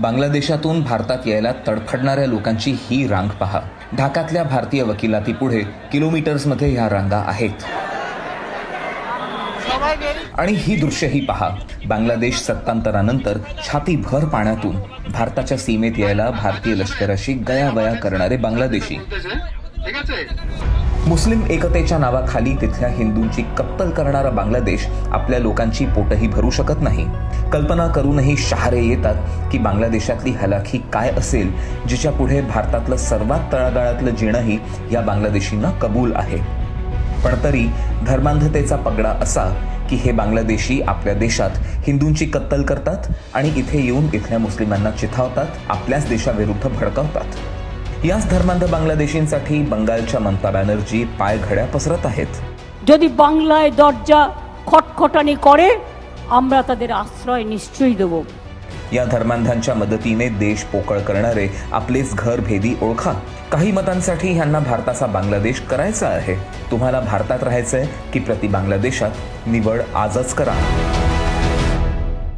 बांगलादेशातून भारतात यायला तडफडणाऱ्या लोकांची ही रांग पहा. ढाकातल्या भारतीय वकिलाती पुढे किलोमीटर्समध्ये ह्या रांगा आहेत. आणि ही दृश्यही पहा. बांगलादेश सत्तांतरानंतर छातीभर पाण्यातून भारताच्या सीमेत यायला भारतीय लष्कराशी गयावया करणारे बांगलादेशी. मुस्लिम एकतेच्या नावाखाली तिथल्या हिंदूंची कत्तल करणारा बांगलादेश आपल्या लोकांची पोटही भरू शकत नाही. कल्पना करूनही शहारे येतात की बांगलादेशातली हलाखी काय असेल जिच्या पुढे भारतातलं सर्वात तळागाळातलं जिणंही या बांगलादेशींना कबूल आहे. पण तरी धर्मांधतेचा पगडा असा की हे बांगलादेशी आपल्या देशात हिंदूंची कत्तल करतात आणि इथे येऊन इथल्या मुस्लिमांना चिथावतात आपल्याच देशाविरुद्ध भडकावतात. याच धर्मांध बांगलादेशींसाठी बंगालच्या ममता बॅनर्जी पाय घड्या पसरत आहेत যদি বাংলায় দরজা খটখটানি করে আমরা তাদের আশ্রয় নিশ্চয়ই দেব या धर्मांधांच्या मदतीने देश पोकळ करणारे आपलेच घर भेदी ओळखा काही मतांसाठी ह्यांना भारताचा बांगलादेश करायचा आहे तुम्हाला भारतात राहायचंय की प्रति बांगलादेशात निवड आजच करा